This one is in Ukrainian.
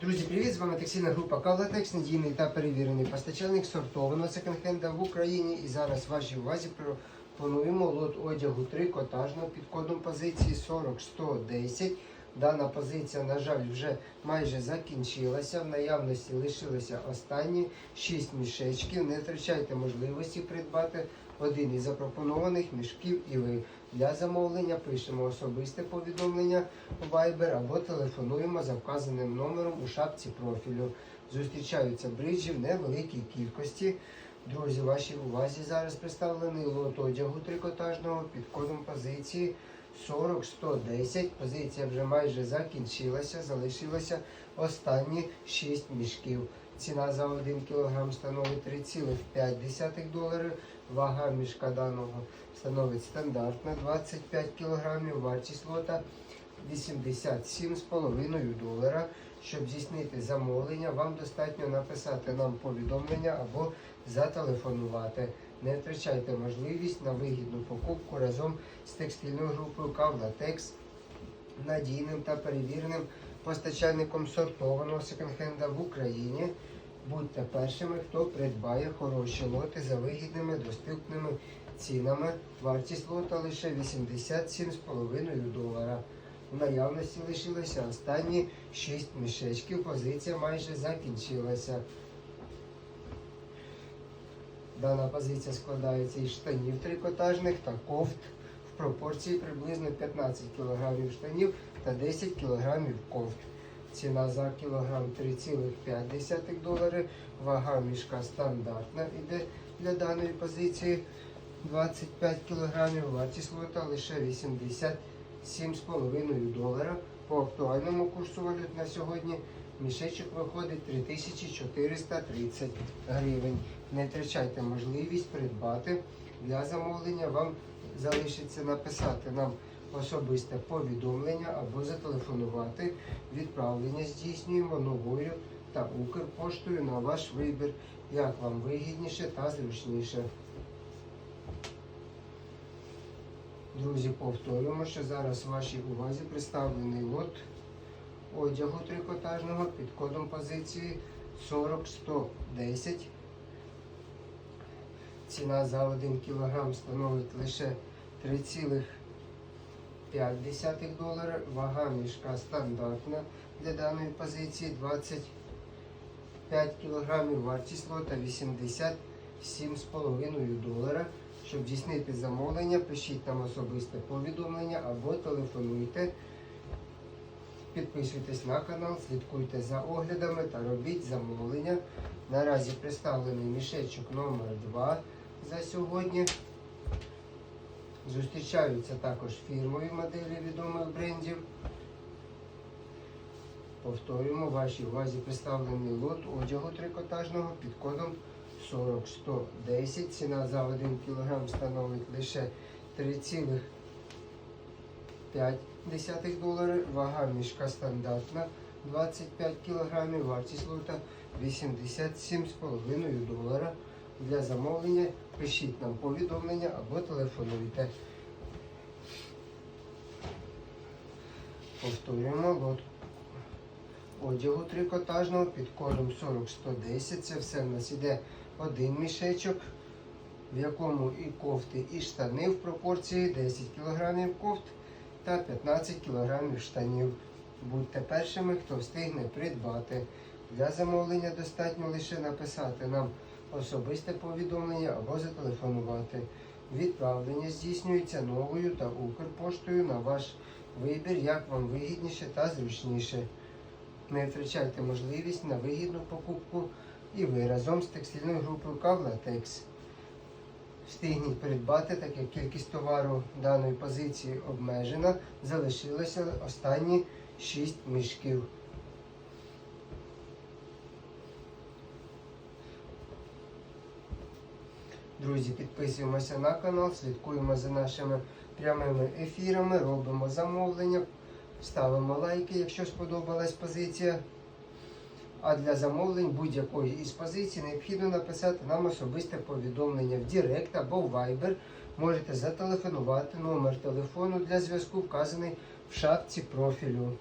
Друзі, привіт! З вами текстильна група Кавлатекс, надійний та перевірений постачальник сортованого секонд-хенда в Україні. І зараз вашій увазі пропонуємо лот одягу трикотажного під кодом позиції 40110. Дана позиція, на жаль, вже майже закінчилася. В наявності лишилися останні 6 мішечків. Не втрачайте можливості придбати один із запропонованих мішків і ви. Для замовлення пишемо особисте повідомлення у Viber або телефонуємо за вказаним номером у шапці профілю. Зустрічаються бриджі в невеликій кількості. Друзі, вашій увазі зараз представлений лот одягу трикотажного під кодом позиції 40-110. Позиція вже майже закінчилася, залишилося останні 6 мішків. Ціна за 1 кг становить 3,5 доларів. Вага мішка даного становить стандартна 25 кг. Вартість лота 87,5 долара. Щоб здійснити замовлення, вам достатньо написати нам повідомлення або зателефонувати. Не втрачайте можливість на вигідну покупку разом з текстильною групою Кавлатекс, надійним та перевіреним постачальником сортованого секонд-хенда в Україні. Будьте першими, хто придбає хороші лоти за вигідними доступними цінами. Вартість лота лише 87,5 долара. В наявності лишилося останні 6 мішечків. Позиція майже закінчилася. Дана позиція складається із штанів трикотажних та кофт пропорції приблизно 15 кг штанів та 10 кг кофт. Ціна за кілограм 3,5 долари. Вага мішка стандартна іде для даної позиції 25 кг. Вартість лота лише 87,5 долара. По актуальному курсу валют на сьогодні мішечок виходить 3430 гривень. Не втрачайте можливість придбати. Для замовлення вам залишиться написати нам особисте повідомлення або зателефонувати. Відправлення здійснюємо новою та Укрпоштою на ваш вибір, як вам вигідніше та зручніше. Друзі, повторюємо, що зараз в вашій увазі представлений лот одягу трикотажного під кодом позиції 40110. Ціна за 1 кг становить лише 3,5 долара. Вага мішка стандартна для даної позиції 25 кг. Вартість лота 87,5 долара. Щоб здійснити замовлення, пишіть нам особисте повідомлення або телефонуйте. Підписуйтесь на канал, слідкуйте за оглядами та робіть замовлення. Наразі представлений мішечок номер 2 за сьогодні. Зустрічаються також фірмові моделі відомих брендів. Повторюємо, вашій увазі представлений лот одягу трикотажного під кодом 40-110. Ціна за 1 кг становить лише 3,5 долари. Вага мішка стандартна 25 кг. Вартість лота 87,5 долара. Для замовлення пишіть нам повідомлення або телефонуйте. Повторюємо лот одягу трикотажного під кодом 40110. Це все в нас іде один мішечок, в якому і кофти, і штани в пропорції 10 кг кофт та 15 кг штанів. Будьте першими, хто встигне придбати. Для замовлення достатньо лише написати нам особисте повідомлення або зателефонувати. Відправлення здійснюється новою та Укрпоштою на ваш вибір, як вам вигідніше та зручніше. Не втрачайте можливість на вигідну покупку і ви разом з текстильною групою Кавлатекс. Встигніть придбати, так як кількість товару даної позиції обмежена, залишилося останні 6 мішків. Друзі, підписуємося на канал, слідкуємо за нашими прямими ефірами, робимо замовлення, ставимо лайки, якщо сподобалась позиція. А для замовлень будь-якої із позицій необхідно написати нам особисте повідомлення в Директ або в Viber. Можете зателефонувати номер телефону для зв'язку, вказаний в шапці профілю.